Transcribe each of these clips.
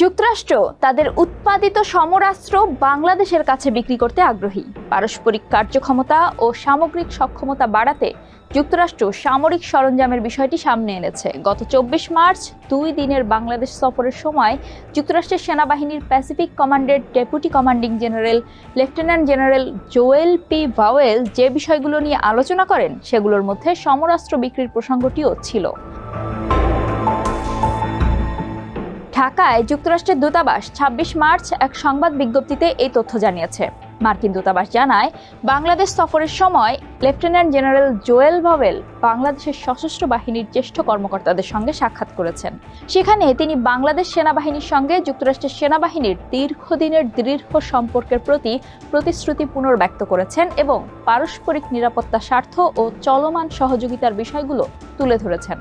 যুক্তরাষ্ট্র তাদের উৎপাদিত সমরাস্ত্র বাংলাদেশের কাছে বিক্রি করতে আগ্রহী। পারস্পরিক কার্যক্ষমতা ও সামগ্রিক সক্ষমতা বাড়াতে যুক্তরাষ্ট্র সামরিক সরঞ্জামের বিষয়টি সামনে এনেছে। গত চব্বিশ মার্চ দুই দিনের বাংলাদেশ সফরের সময় যুক্তরাষ্ট্রের সেনাবাহিনীর প্যাসিফিক কমান্ডের deputy commanding general, lieutenant general Joel P Vowell যে বিষয়গুলো নিয়ে আলোচনা করেন, সেগুলোর মধ্যে সমরাস্ত্র বিক্রির প্রসঙ্গটিও ছিল। ঢাকায় যুক্তরাষ্ট্রের দূতাবাস ২৬ মার্চ এক সংবাদ বিজ্ঞপ্তিতে এই তথ্য জানিয়েছে। মার্কিন দূতাবাস জানায়, বাংলাদেশ সফরের সময় লেফটেন্যান্ট জেনারেল জোয়েল ভাওয়েল বাংলাদেশের সশস্ত্র বাহিনীর জ্যেষ্ঠ কর্মকর্তাদের সঙ্গে সাক্ষাৎ করেছেন। সেখানে তিনি বাংলাদেশ সেনাবাহিনীর সঙ্গে যুক্তরাষ্ট্রের সেনাবাহিনীর দীর্ঘদিনের দৃঢ় সম্পর্কের প্রতি প্রতিশ্রুতি পুনর্ব্যক্ত করেছেন এবং পারস্পরিক নিরাপত্তা স্বার্থ ও চলমান সহযোগিতার বিষয়গুলো তুলে ধরেছেন।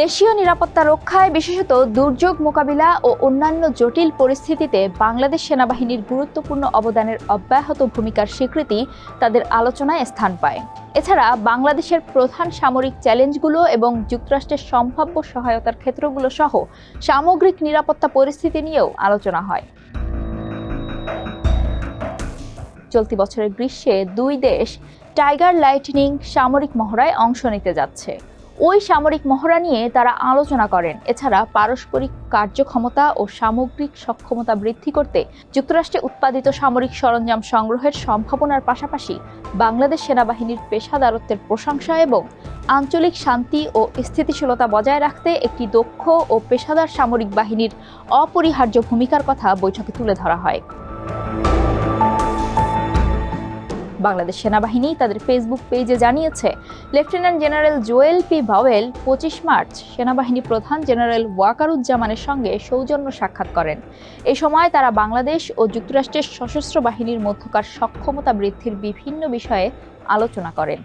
দেশীয় নিরাপত্তা রক্ষায় বিশেষত দুর্যোগ মোকাবিলা ও অন্যান্য জটিল পরিস্থিতিতে বাংলাদেশ সেনাবাহিনীর গুরুত্বপূর্ণ অবদানের অব্যাহত ভূমিকার স্বীকৃতি তাদের আলোচনায় স্থান পায়। এছাড়া বাংলাদেশের প্রধান সামরিক চ্যালেঞ্জগুলো এবং যুক্তরাষ্ট্রের সম্ভাব্য সহায়তার ক্ষেত্রগুলো সহ সামগ্রিক নিরাপত্তা পরিস্থিতি নিয়েও আলোচনা হয়। চলতি বছরের গ্রীষ্মে দুই দেশ টাইগার লাইটনিং সামরিক মহড়ায় অংশ নিতে যাচ্ছে। ওই সামরিক মহড়া নিয়ে তারা আলোচনা করেন। এছাড়া পারস্পরিক কার্যক্ষমতা ও সামগ্রিক সক্ষমতা বৃদ্ধি করতে যুক্তরাষ্ট্রে উৎপাদিত সামরিক সরঞ্জাম সংগ্রহের সম্ভাবনার পাশাপাশি বাংলাদেশ সেনাবাহিনীর পেশাদারত্বের প্রশংসা এবং আঞ্চলিক শান্তি ও স্থিতিশীলতা বজায় রাখতে একটি দক্ষ ও পেশাদার সামরিক বাহিনীর অপরিহার্য ভূমিকার কথা বৈঠকে তুলে ধরা হয়। বাংলাদেশ সেনাবাহিনী তাদের ফেসবুক পেজে জানিয়েছে lieutenant general Joel P Vowell পঁচিশ মার্চ সেনাবাহিনী প্রধান জেনারেল ওয়াকারুজ্জামানের সঙ্গে সৌজন্য সাক্ষাৎ করেন। এ সময় তারা বাংলাদেশ ও যুক্তরাষ্ট্রের সশস্ত্র বাহিনীর মধ্যকার সক্ষমতা বৃদ্ধির বিভিন্ন বিষয়ে আলোচনা করেন।